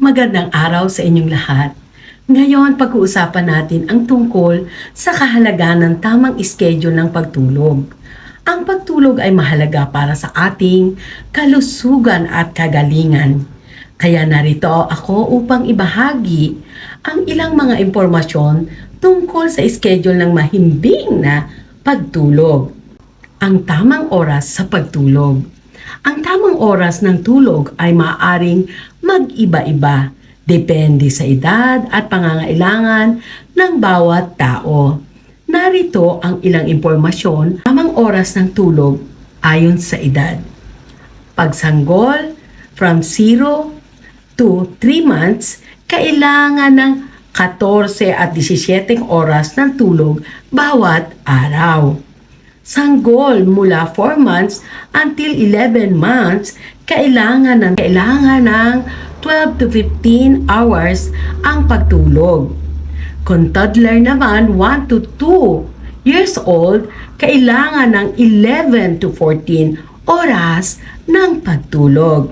Magandang araw sa inyong lahat. Ngayon, pag-uusapan natin ang tungkol sa kahalagahan ng tamang schedule ng pagtulog. Ang pagtulog ay mahalaga para sa ating kalusugan at kagalingan. Kaya narito ako upang ibahagi ang ilang mga impormasyon tungkol sa schedule ng mahimbing na pagtulog. Ang tamang oras sa pagtulog. Ang tamang oras ng tulog ay maaaring mag-iba-iba depende sa edad at pangangailangan ng bawat tao. Narito ang ilang impormasyon, tamang oras ng tulog ayon sa edad. Pagsanggol, from 0 to 3 months, kailangan ng 14 at 17 oras ng tulog bawat araw. Sanggol mula 4 months until 11 months, kailangan ng kailangan ng 12 to 15 hours ang pagtulog. Kung toddler naman 1 to 2 years old, kailangan ng 11 to 14 oras ng pagtulog.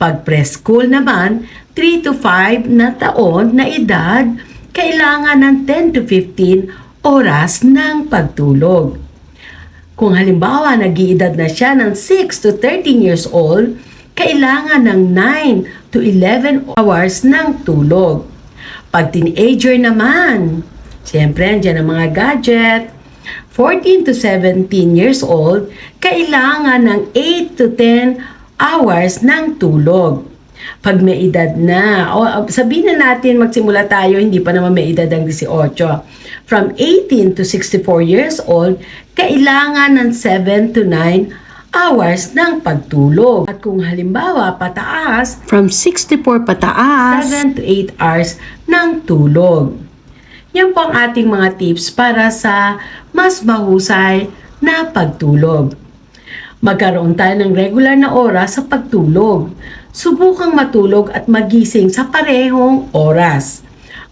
Pag preschool naman, 3 to 5 na taon na edad, kailangan ng 10 to 15 oras ng pagtulog. Kung halimbawa nag-iedad na siya ng 6 to 13 years old, kailangan ng 9 to 11 hours ng tulog. Pag teenager naman, siyempre andyan ang mga gadget, 14 to 17 years old, kailangan ng 8 to 10 hours ng tulog. Pag may edad na, o sabihin na natin magsimula tayo, hindi pa naman may edad ang 18. From 18 to 64 years old, kailangan ng 7 to 9 hours ng pagtulog. At kung halimbawa pataas, from 64 pataas, 7 to 8 hours ng tulog. Yan po ang ating mga tips para sa mas mahusay na pagtulog. Magkaroon tayo ng regular na oras sa pagtulog. Subukang matulog at magising sa parehong oras.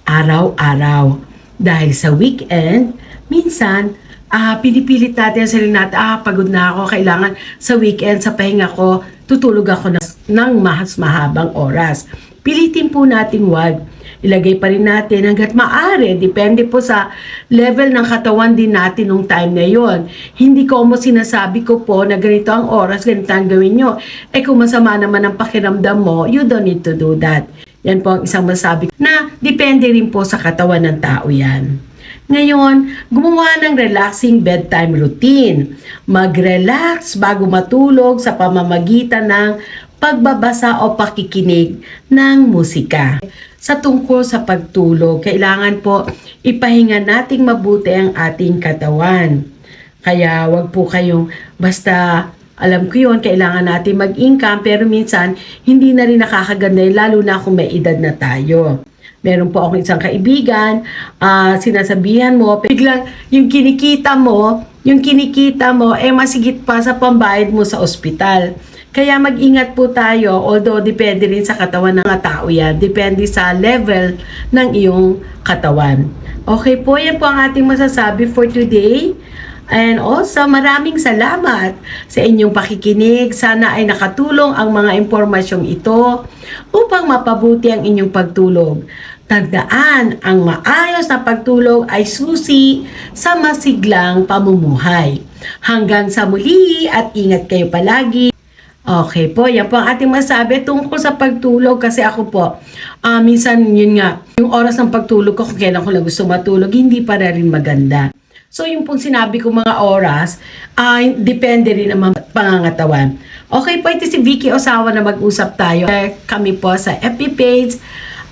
Araw-araw. Dahil sa weekend, minsan, ah, pinipilit natin sa sarili natin, ah, pagod na ako, kailangan sa weekend, sa pahinga ko, tutulog ako ng, ng mas mahabang oras. Pilitin po natin wag. Ilagay pa rin natin hanggat maaari. Depende po sa level ng katawan din natin nung time na yon. Hindi ko mo sinasabi ko po na ganito ang oras, ganito ang gawin nyo. Eh kung masama naman ang pakiramdam mo, you don't need to do that. Yan po ang isang masabi na depende rin po sa katawan ng tao yan. Ngayon, gumawa ng relaxing bedtime routine. Mag-relax bago matulog sa pamamagitan ng pagbabasa o pakikinig ng musika. Sa tungkol sa pagtulog, kailangan po ipahinga nating mabuti ang ating katawan. Kaya wag po kayong basta alam ko yun, kailangan natin mag-income pero minsan hindi na rin nakakaganda yun, lalo na kung may edad na tayo. Meron po akong isang kaibigan, ah, sinasabihan mo, biglang yung kinikita mo, yung kinikita mo, eh masigit pa sa pambayad mo sa ospital. Kaya mag-ingat po tayo, although depende rin sa katawan ng tao yan. Depende sa level ng iyong katawan. Okay po, yan po ang ating masasabi for today. And also, maraming salamat sa inyong pakikinig. Sana ay nakatulong ang mga impormasyong ito upang mapabuti ang inyong pagtulog. Tandaan, ang maayos na pagtulog ay susi sa masiglang pamumuhay. Hanggang sa muli at ingat kayo palagi. Okay po, yan po ang ating masabi tungkol sa pagtulog kasi ako po, ah, minsan yun nga, yung oras ng pagtulog ko kung kailan ko lang gusto matulog, hindi pa rin maganda. So yung pong sinabi ko mga oras, ay depende rin naman pangangatawan. Okay po, ito si Vicky Osawa na mag-usap tayo. Kami po sa FB page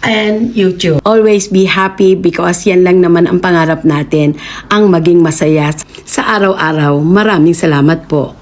and YouTube. Always be happy because yan lang naman ang pangarap natin, ang maging masaya sa araw-araw. Maraming salamat po.